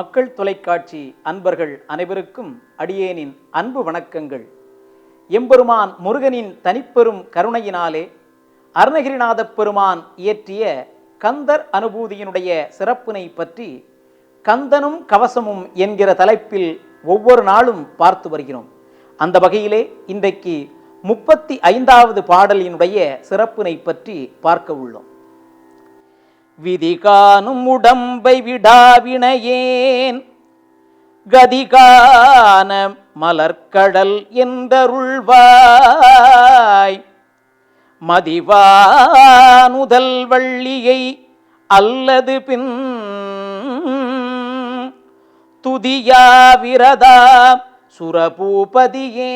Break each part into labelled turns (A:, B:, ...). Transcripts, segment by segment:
A: மக்கள் தொலைக்காட்சி அன்பர்கள் அனைவருக்கும் அடியேனின் அன்பு வணக்கங்கள். எம்பெருமான் முருகனின் தனிப்பெரும் கருணையினாலே அருணகிரிநாதப் பெருமான் இயற்றிய கந்தர் அனுபூதியினுடைய சிறப்பினை பற்றி கந்தனும் கவசமும் என்கிற தலைப்பில் ஒவ்வொரு நாளும் பார்த்து வருகிறோம். அந்த வகையிலே இன்றைக்கு முப்பத்தி ஐந்தாவது பாடலினுடைய சிறப்பினை பற்றி பார்க்க உள்ளோம். விதி காணும் உடம்பை விடாவினையேன் கதிகான மலர்கடல் என்றருள்வாய். மதிவானுதல் வள்ளியை அல்லது பின் துதியா விரதா சுரபூபதியே.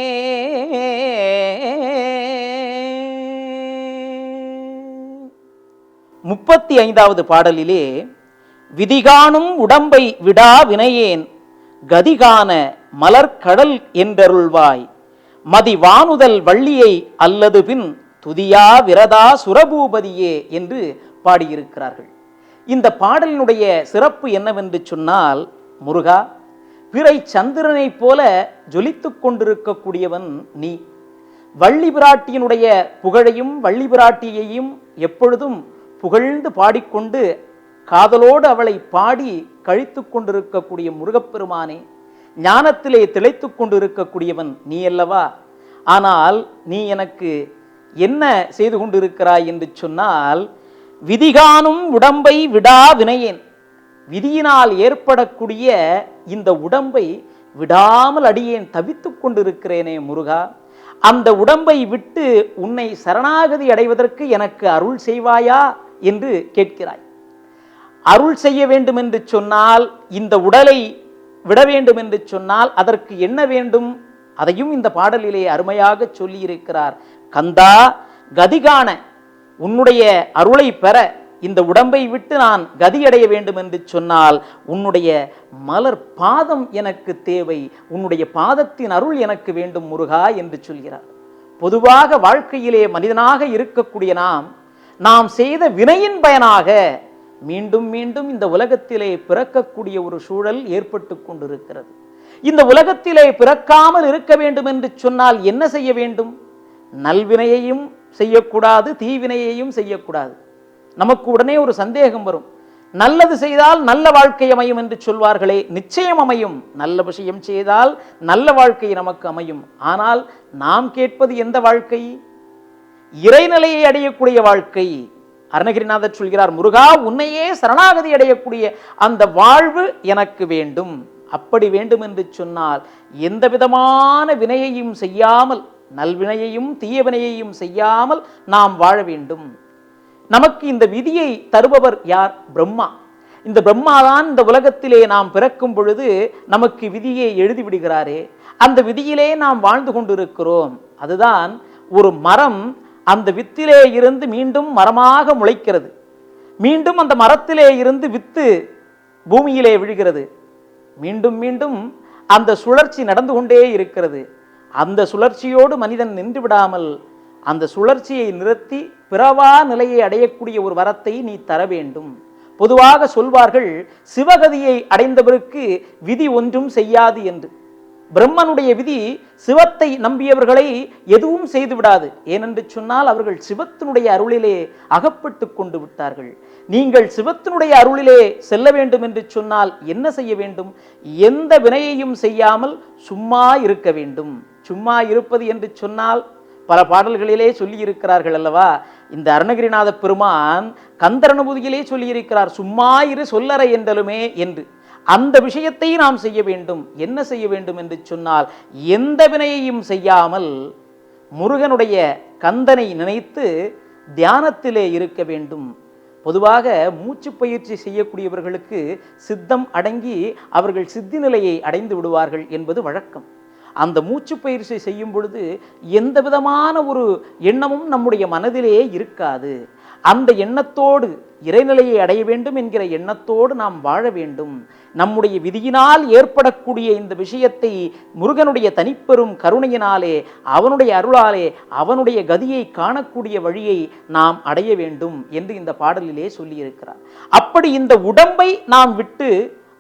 A: முப்பத்தி ஐந்தாவது பாடலிலே விதிகாணும் உடம்பை விடா வினையேன் கதிகான மலர்கடல் என்றருள்வாய் மதி வானுதல் வள்ளியை அல்லது பின் துதியா விரதா சுரபூபதியே என்று பாடியிருக்கிறார்கள். இந்த பாடலினுடைய சிறப்பு என்னவென்று சொன்னால் முருகா பிறை சந்திரனைப் போல ஜொலித்துக் கொண்டிருக்கக்கூடியவன் நீ. வள்ளி பிராட்டியினுடைய புகழையும் வள்ளி பிராட்டியையும் எப்பொழுதும் புகழ்ந்து பாடிக்கொண்டு காதலோடு அவளை பாடி கழித்து கொண்டிருக்கக்கூடிய முருகப்பெருமானே ஞானத்திலே திளைத்து கொண்டிருக்கக்கூடியவன் நீ அல்லவா? ஆனால் நீ எனக்கு என்ன செய்து கொண்டிருக்கிறாய் என்று சொன்னால் விதிகானும் உடம்பை விடா வினையேன். விதியினால் ஏற்படக்கூடிய இந்த உடம்பை விடாமல் அடியேன் தவித்து கொண்டிருக்கிறேனே முருகா. அந்த உடம்பை விட்டு உன்னை சரணாகதி அடைவதற்கு எனக்கு அருள் செய்வாயா? என்று கேட்கிறாய். அருள் செய்ய வேண்டும் என்று சொன்னால் இந்த உடலை விட வேண்டும் என்று சொன்னால் அதற்கு என்ன வேண்டும்? அதையும் இந்த பாடலிலே அருமையாக சொல்லியிருக்கிறார். கந்தா கதிகான உன்னுடைய அருளை பெற இந்த உடம்பை விட்டு நான் கதியடைய வேண்டும் என்று சொன்னால் உன்னுடைய மலர் பாதம் எனக்கு தேவை உன்னுடைய பாதத்தின் அருள் எனக்கு வேண்டும் முருகா என்று சொல்கிறார். பொதுவாக வாழ்க்கையிலே மனிதனாக இருக்கக்கூடிய நாம் நாம் செய்த வினையின் பயனாக மீண்டும் மீண்டும் இந்த உலகத்திலே பிறக்கக்கூடிய ஒரு சூழல் ஏற்பட்டு கொண்டிருக்கிறது. இந்த உலகத்திலே பிறக்காமல் இருக்க வேண்டும் என்று சொன்னால் என்ன செய்ய வேண்டும்? நல்வினையையும் செய்யக்கூடாது தீவினையையும் செய்யக்கூடாது. நமக்கு உடனே ஒரு சந்தேகம் வரும். நல்லது செய்தால் நல்ல வாழ்க்கை அமையும் என்று சொல்வார்களே நிச்சயம் அமையும். நல்ல விஷயம் செய்தால் நல்ல வாழ்க்கை நமக்கு அமையும். ஆனால் நாம் கேட்பது எந்த வாழ்க்கை? இறைநிலையை அடையக்கூடிய வாழ்க்கை. அருணகிரிநாதர் சொல்கிறார் முருகா உன்னையே சரணாகதி அடையக்கூடிய அந்த வாழ்வு எனக்கு வேண்டும். அப்படி வேண்டும் என்று சொன்னால் எந்த விதமான வினையையும் செய்யாமல் நல்வினையையும் தீயவினையையும் செய்யாமல் நாம் வாழ வேண்டும். நமக்கு இந்த விதியை தருபவர் யார்? பிரம்மா. இந்த பிரம்மாதான் இந்த உலகத்திலே நாம் பிறக்கும் பொழுது நமக்கு விதியை எழுதி விடுகிறாரே அந்த விதியிலே நாம் வாழ்ந்து கொண்டிருக்கிறோம். அதுதான் ஒரு மரம் அந்த வித்திலே இருந்து மீண்டும் மரமாக முளைக்கிறது. மீண்டும் அந்த மரத்திலே இருந்து வித்து பூமியிலே விழுகிறது. மீண்டும் மீண்டும் அந்த சுழற்சி நடந்து கொண்டே இருக்கிறது. அந்த சுழற்சியோடு மனிதன் நின்று விடாமல் அந்த சுழற்சியை நிறுத்தி பிறவா நிலையை அடையக்கூடிய ஒரு வரத்தை நீ தர வேண்டும். பொதுவாக சொல்வார்கள் சிவகதியை அடைந்தவருக்கு விதி ஒன்றும் செய்யாது என்று. பிரம்மனுடைய விதி சிவத்தை நம்பியவர்களை எதுவும் செய்து விடாது. ஏனென்று சொன்னால் அவர்கள் சிவத்தினுடைய அருளிலே அகப்பட்டு கொண்டு விட்டார்கள். நீங்கள் சிவத்தினுடைய அருளிலே செல்ல வேண்டும் என்று சொன்னால் என்ன செய்ய வேண்டும்? எந்த வினையையும் செய்யாமல் சும்மா இருக்க வேண்டும். சும்மா இருப்பது என்று சொன்னால் பல பாடல்களிலே சொல்லியிருக்கிறார்கள் அல்லவா? இந்த அருணகிரிநாத பெருமான் கந்தரனுபூதியிலே சொல்லியிருக்கிறார் சும்மா இரு சொல்லறை என்றலுமே என்று. அந்த விஷயத்தை நாம் செய்ய வேண்டும். என்ன செய்ய வேண்டும் என்று சொன்னால் எந்த வினையையும் செய்யாமல் முருகனுடைய கந்தனை நினைத்து தியானத்திலே இருக்க வேண்டும். பொதுவாக மூச்சு பயிற்சி செய்யக்கூடியவர்களுக்கு சித்தம் அடங்கி அவர்கள் சித்தி நிலையை அடைந்து விடுவார்கள் என்பது வழக்கம். அந்த மூச்சு பயிற்சி செய்யும் பொழுது எந்த விதமான ஒரு எண்ணமும் நம்முடைய மனதிலேயே இருக்காது. அந்த எண்ணத்தோடு இறைநிலையை அடைய வேண்டும் என்கிற எண்ணத்தோடு நாம் வாழ வேண்டும். நம்முடைய விதியினால் ஏற்படக்கூடிய இந்த விஷயத்தை முருகனுடைய தனிப்பெரும் கருணையினாலே அவனுடைய அருளாலே அவனுடைய கதியை காணக்கூடிய வழியை நாம் அடைய வேண்டும் என்று இந்த பாடலிலே சொல்லியிருக்கிறார். அப்படி இந்த உடம்பை நாம் விட்டு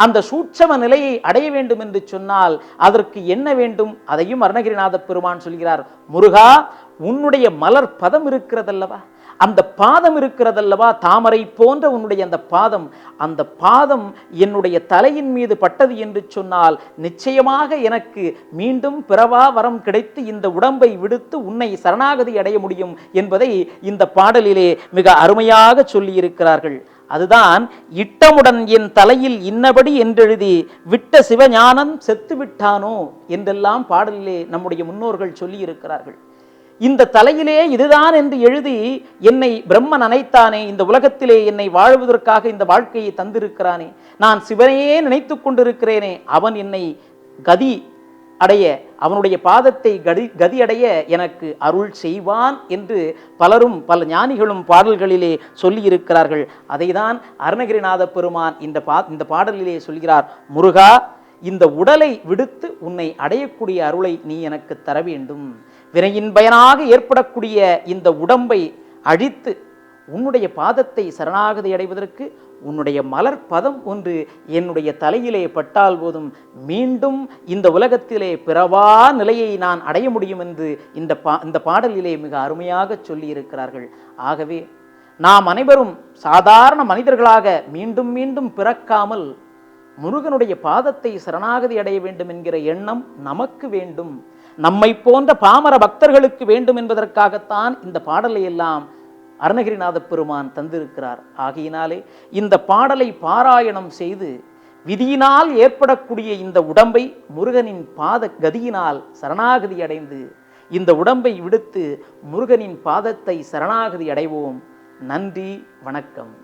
A: அந்த சூட்சம நிலையை அடைய வேண்டும் என்று சொன்னால் அதற்கு என்ன வேண்டும்? அதையும் அருணகிரிநாத பெருமான் சொல்கிறார் முருகா உன்னுடைய மலர் பதம் இருக்கிறதல்லவா? அந்த பாதம் இருக்கிறதல்லவா? தாமரை போன்ற உன்னுடைய அந்த பாதம். அந்த பாதம் என்னுடைய தலையின் மீது பட்டது என்று சொன்னால் நிச்சயமாக எனக்கு மீண்டும் பிறவா வரம் கிடைத்து இந்த உடம்பை விடுத்து உன்னை சரணாகதி அடைய முடியும் என்பதை இந்த பாடலிலே மிக அருமையாக சொல்லியிருக்கிறார்கள். அதுதான் இட்டமுடன் என் தலையில் இன்னபடி என்றெழுதி விட்ட சிவஞானம் செத்து விட்டானோ என்றெல்லாம் பாடலிலே நம்முடைய முன்னோர்கள் சொல்லியிருக்கிறார்கள். இந்த தலையிலே இதுதான் என்று எழுதி என்னை பிரம்மன் அனைத்தானே இந்த உலகத்திலே என்னை வாழ்வதற்காக இந்த வாழ்க்கையை தந்திருக்கிறானே நான் சிவனையே நினைத்து கொண்டிருக்கிறேனே அவன் என்னை கதி அடைய அவனுடைய பாதத்தை கதி கதி அடைய எனக்கு அருள் செய்வான் என்று பலரும் பல ஞானிகளும் பாடல்களிலே சொல்லியிருக்கிறார்கள். அதைதான் அருணகிரிநாத பெருமான் இந்த பா இந்த பாடலிலே சொல்கிறார் முருகா இந்த உடலை விடுத்து உன்னை அடையக்கூடிய அருளை நீ எனக்கு தர வேண்டும். வினையின் பயனாக ஏற்படக்கூடிய இந்த உடம்பை அழித்து உன்னுடைய பாதத்தை சரணாகதி அடைவதற்கு உன்னுடைய மலர் பதம் ஒன்று என்னுடைய தலையிலே பட்டால் போதும். மீண்டும் இந்த உலகத்திலே பிறவா நிலையை நான் அடைய முடியும் என்று இந்த பா இந்த பாடலிலே மிக அருமையாக சொல்லியிருக்கிறார்கள். ஆகவே நாம் அனைவரும் சாதாரண மனிதர்களாக மீண்டும் மீண்டும் பிறக்காமல் முருகனுடைய பாதத்தை சரணாகதி அடைய வேண்டும் என்கிற எண்ணம் நமக்கு வேண்டும். நம்மை போன்ற பாமர பக்தர்களுக்கு வேண்டும் என்பதற்காகத்தான் இந்த பாடலை எல்லாம் அருணகிரிநாத பெருமான் தந்திருக்கிறார். ஆகையினாலே இந்த பாடலை பாராயணம் செய்து விதியினால் ஏற்படக்கூடிய இந்த உடம்பை முருகனின் பாத கதியினால் சரணாகதி அடைந்து இந்த உடம்பை விடுத்து முருகனின் பாதத்தை சரணாகதி அடைவோம். நன்றி வணக்கம்.